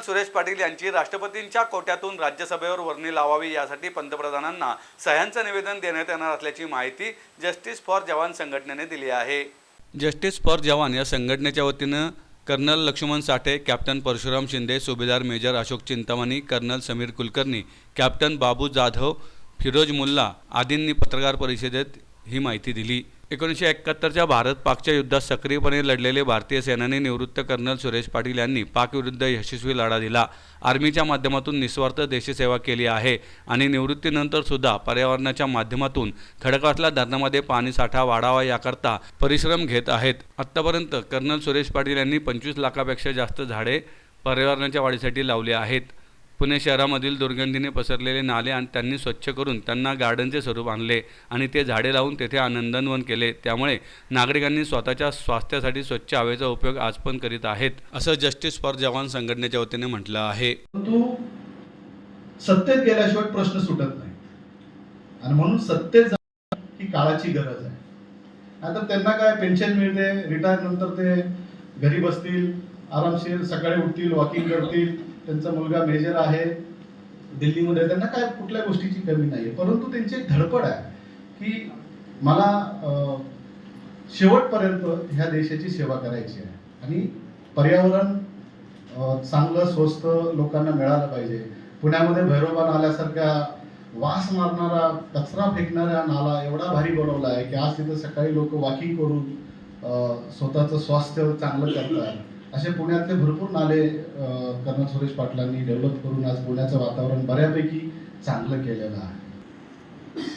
राज्यपाल सुरेश पाटील यांची राष्ट्रपतींच्या कोट्यातून राज्यसभेवर वर्णी लावावी यासाठी पंतप्रधानांना सह्यांचं निवेदन देण्यात येणार असल्याची माहिती जस्टिस फॉर जवान संघटनेने दिली आहे. जस्टिस फॉर जवान या संघटनेच्या वतीनं कर्नल लक्ष्मण साठे कॅप्टन परशुराम शिंदे सुभेदार major Ashok Chintamani colonel Sameer Kulkarni captain Babu Jadhav Firoz Mulla आदींनी पत्रकार परिषदेत ही माहिती दिली. एकोणीसशे एकाहत्तरच्या भारत पाकच्या युद्धात सक्रियपणे लढलेले भारतीय सेनानी निवृत्त कर्नल सुरेश पाटील यांनी पाकविरुद्ध यशस्वी लढा दिला. आर्मीच्या माध्यमातून निस्वार्थ देशसेवा केली आहे आणि निवृत्तीनंतर सुद्धा पर्यावरणाच्या माध्यमातून खडकवासला धरणामध्ये पाणीसाठा वाढावा याकरता परिश्रम घेत आहेत. आत्तापर्यंत कर्नल सुरेश पाटील यांनी पंचवीस लाखापेक्षा जास्त झाडे पर्यावरणाच्या वाढीसाठी लावली आहेत. पुणे शहरामधील दुर्गंधीने पसरलेले नाले आणि त्यांनी स्वच्छ करून त्यांना गार्डनचे स्वरूप आणले आणि ते झाडे लावून तेथे आनंदनवन केले. त्यामुळे नागरिकांनी स्वतःच्या स्वास्थ्यासाठी स्वच्छ हवेचा उपयोग आज पण करीत आहेत असं जस्टिस फॉर जवान संघटनेच्या वतीने म्हटलं आहे. परंतु सत्तेत गेल्याशिवाय प्रश्न सुटत नाही. आणि म्हणून सत्तेत ही काळाची गरज आहे. आता त्यांना काय पेन्शन मिळते रिटायर नंतर ते घरी बसतील आरामशीर सकाळी उठतील वॉकिंग करतील त्यांचा मुलगा मेजर आहे दिल्लीमध्ये त्यांना काय कुठल्या गोष्टीची कमी नाही परंतु त्यांची एक धडपड आहे की मला शेवटपर्यंत ह्या देशाची सेवा करायची आहे. आणि पर्यावरण चांगलं स्वस्त लोकांना मिळालं पाहिजे. पुण्यामध्ये भैरोबा नाल्यासारख्या वास मारणारा कचरा फेकणारा नाला एवढा भारी बनवला आहे की आज तिथं सकाळी लोक वॉकिंग करून स्वतःचं स्वास्थ्य चांगलं करतात. असे पुण्यातले भरपूर नाले कर्ण सुरेश पाटलांनी डेव्हलप करून आज पुण्याचं वातावरण बऱ्यापैकी चांगलं केलेलं आहे.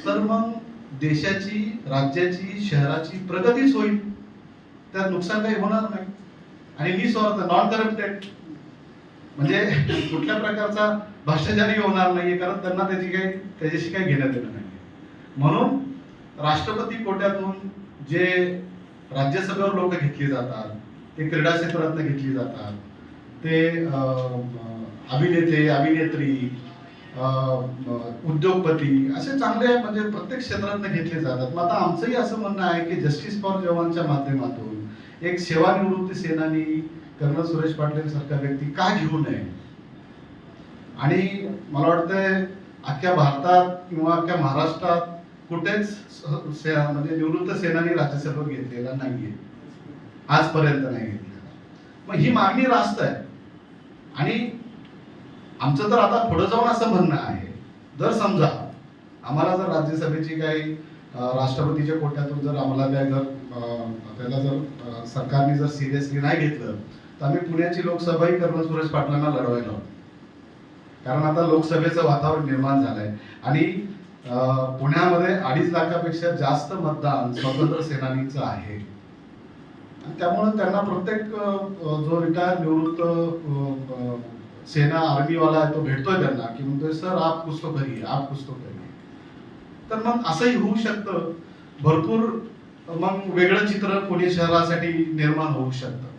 तर मग देशाची राज्याची शहराची प्रगतीच होईल. त्यात नुकसान काही होणार नाही. आणि निस्वार्थ नॉन करप्टेड म्हणजे कुठल्या प्रकारचा भ्रष्टाचारही होणार नाहीये कारण त्यांना त्याची काही त्याच्याशी काही घेण्यात येणार नाही म्हणून राष्ट्रपती कोट्यातून जे राज्यसभेवर लोक घेतली जातात ते क्रीडा क्षेत्रातनं घेतली जातात. ते अं, अभिनेते अभिनेत्री अं, उद्योगपती असे चांगले म्हणजे प्रत्येक क्षेत्रातनं घेतले जातात. मग आता आमचंही असं म्हणणं आहे की जस्टिस फॉर जवानच्या माध्यमातून एक सेवानिवृत्ती सेनानी कर्नल सुरेश पाटील सारखा व्यक्ती का घेऊ नये? आणि मला वाटतंय अख्ख्या भारतात किंवा अख्ख्या महाराष्ट्रात कुठेच से- म्हणजे निवृत्त सेनानी राज्यसभा घेतलेला नाहीये. आजपर्यंत नाही घेतलेला मग ही मागणी रास्त आहे. आणि आमचं तर आता पुढे जाऊन असं म्हणणं आहे. जर समजा आम्हाला जर राज्यसभेची काही राष्ट्रपतीच्या कोट्यातून जर आम्हाला त्या जर त्याला जर सरकारने जर सिरियसली नाही घेतलं तर आम्ही पुण्याची लोकसभाही कर्ण सुरेश पाटलांना लढवायला आहोत. कारण आता लोकसभेचं वातावरण निर्माण झालंय. आणि पुण्यामध्ये अडीच लाखापेक्षा जास्त मतदान स्वतंत्र सेनानीचं आहे. त्यामुळं त्यांना प्रत्येक जो रिटायर निवृत्त सेना आर्मीवाला आहे तो भेटतोय त्यांना की म्हणतोय सर आप कुछ तो करिए आप कुछ तो करिए तर मग असंही होऊ शकतं. भरपूर मग वेगळं चित्र पुणे शहरासाठी निर्माण होऊ शकतं.